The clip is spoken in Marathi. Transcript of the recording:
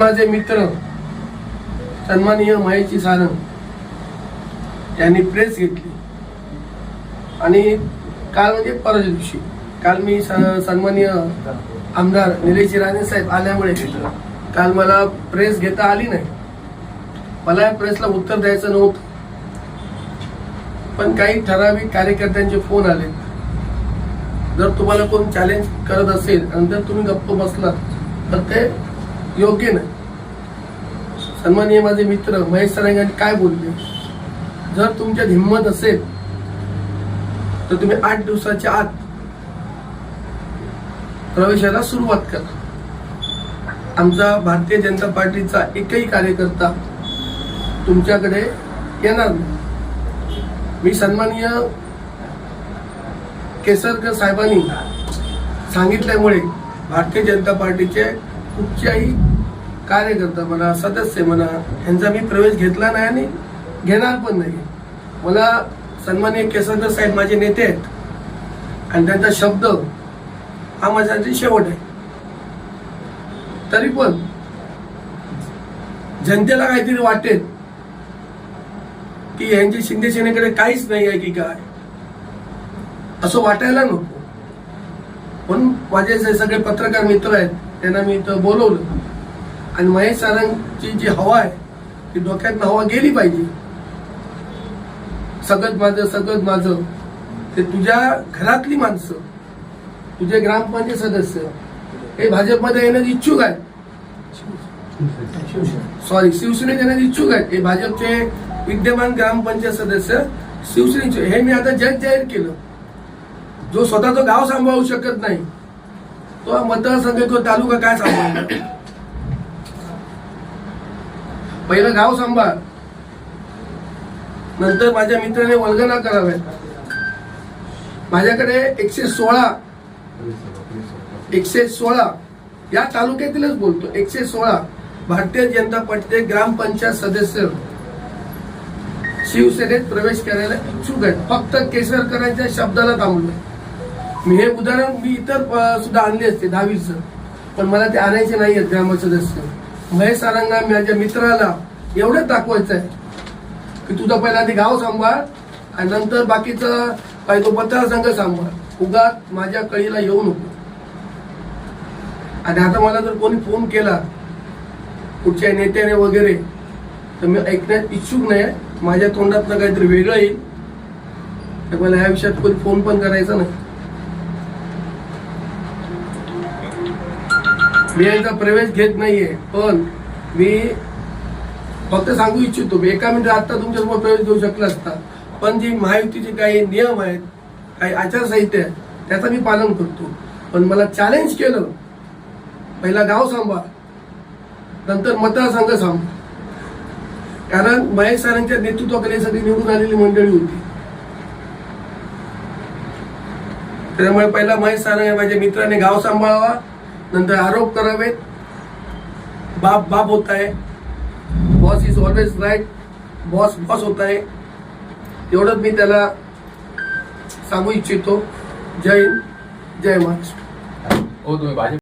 माझे मित्र सन्माननीय महेशजी सारंग यांनी प्रेस घेतली. आणि काल म्हणजे परवा दिवशी काल मी स- सन्माननीय आमदार निलेश राणे साहेब आल्यामुळे काल मला प्रेस घेता आली नाही. मला या प्रेसला उत्तर द्यायचं नव्हतं. पण काही ठराविक कार्यकर्त्यांचे फोन आले. जर तुम्हाला कोण चॅलेंज करत असेल आणि जर तुम्ही गप्प बसलात तर ते योग्य नाही. सन्माननीय माझे मित्र महेश सरांनी काय बोलले? जर तुमच्यात हिंमत असेल तर तुम्ही आठ दिवसाच्या आत प्रवेशाला सुरुवात करा. आमचा भारतीय जनता पार्टीचा एकही कार्यकर्ता तुमच्याकडे येणार नाही. मी सन्माननीय केसरकर साहेबांनी सांगितल्यामुळे भारतीय जनता पार्टीचे कुठच्याही कार्यकर्ता म्हणा सदस्य म्हणा यांचा मी प्रवेश घेतला नाही आणि घेणार पण नाही. मला सन्मान्य केसरकर साहेब माझे नेते आहेत. आणि त्यांचा शब्द हा माझ्यासाठी शेवट आहे. तरी पण जनतेला काहीतरी वाटेल की यांची शिंदे सेनेकडे काहीच नाही आहे की काय. असं वाटायला नको. पण माझे जे सगळे पत्रकार मित्र आहेत त्यांना मी इथं बोलवलं. आणि महेश सारंगची जी हवा आहे ती डोक्यात हवा गेली पाहिजे. सगळं माझं सगळं माझं. ते तुझ्या घरातली माणसं तुझे ग्रामपंचायत सदस्य हे भाजपमध्ये येण्यास इच्छुक आहेत. सॉरी शिवसेनेत येण्यास इच्छुक आहेत. हे भाजपचे विद्यमान ग्रामपंचायत सदस्य शिवसेनेचे. हे मी आता जग जाहीर केलं. जो स्वतःचं गाव सांभाळू शकत नाही तो मतदारसंघ तो तालुका काय सांभाळणार पहिलं गाव सांभाळ. नंतर माझ्या मित्राने वल्गना कराव्या माझ्याकडे एकशे सोळा एकशे सोळा या तालुक्यातीलच बोलतो. एकशे सोळा. भारतीय जनता पार्टीचे ग्रामपंचायत सदस्य. शिवसेनेत प्रवेश करायला इच्छुक आहेत. फक्त केसरकरांच्या शब्दाला थांबलोय. मी हे उदाहरण मी इतर सुद्धा आणले असते दहावीचं. पण मला ते आणायचे नाही आहेत ग्राम सदस्य. महेश सारांना माझ्या मित्राला एवढंच दाखवायचं आहे की तुझा पहिला आधी गाव सांभाळ आणि नंतर बाकीचं काही तो मतदारसंघ सांभाळ. उगात माझ्या कळीला येऊ नको. आणि आता मला जर कोणी फोन केला कुठच्या नेत्याने वगैरे तर मी ऐकण्यात इच्छुक नाही माझ्या तोंडातनं काहीतरी वेगळं येईल. तर मला ह्या विषयात कोणी फोन पण करायचा नाही. मी यांचा प्रवेश घेत नाहीये पण मी फक्त सांगू इच्छितो मी एका मिनिटात आता तुमच्यासमोर प्रवेश घेऊ शकला असता. पण जी महायुतीचे काही नियम आहेत काही आचारसंहिता आहे त्याचं मी पालन करतो. पण मला चॅलेंज केलं पहिला गाव सांभाळ नंतर मतदारसंघ सांभाळ. कारण महेश सरांच्या नेतृत्वाकडे सगळी निवडून आलेली मंडळी होती. त्यामुळे पहिला महेश सारंग माझ्या मित्राने गाव सांभाळावा नंतर आरोप करावेत. बाप बाप होत आहे. Boss is always right boss boss होत आहे. एवढंच मी त्याला सांगू इच्छितो. जय हिंद. जय महाराष्ट्र. हो तुम्ही भाजप